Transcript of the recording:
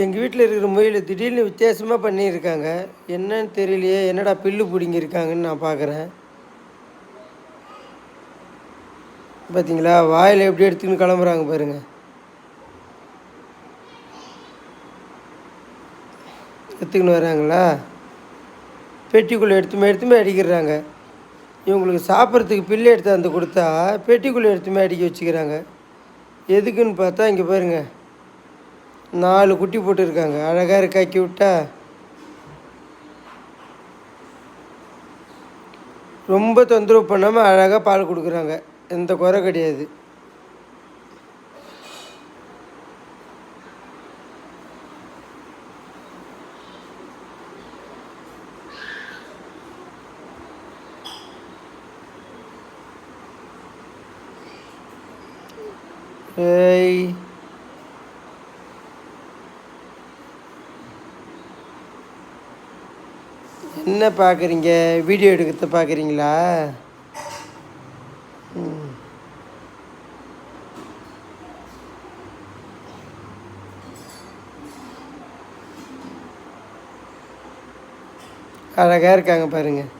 எங்கள் வீட்டில் இருக்கிற முயல் திடீர்னு வித்தியாசமாக பண்ணியிருக்காங்க. என்னன்னு தெரியலையே என்னடா பில்லு பிடுங்கியிருக்காங்கன்னு நான் பார்க்குறேன் பார்த்தீங்களா வாயில் எப்படி எடுத்துக்கின்னு கிளம்புறாங்க பாருங்க. எடுத்துக்கின்னு வராங்களா? பெட்டிக்குள்ளே எடுத்துமே எடுத்துமே அடிக்கிறாங்க. இவங்களுக்கு சாப்பிட்றதுக்கு பில்லு எடுத்து வந்து கொடுத்தா பெட்டிக்குள்ளே எடுத்துமே அடிக்க வச்சுக்கிறாங்க. எதுக்குன்னு பார்த்தா இங்கே பாருங்க. நாலு குட்டி போட்டுருக்காங்க. அழகாக இருக்காக்கி விட்டா. ரொம்ப தொந்தரவு பண்ணாமல் அழகாக பால் கொடுக்குறாங்க. எந்த குறை கிடையாது. ஏய். என்ன பார்க்குறீங்க? வீடியோ எடுக்கிறத பார்க்குறீங்களா? ம். அழகாக இருக்காங்க பாருங்கள்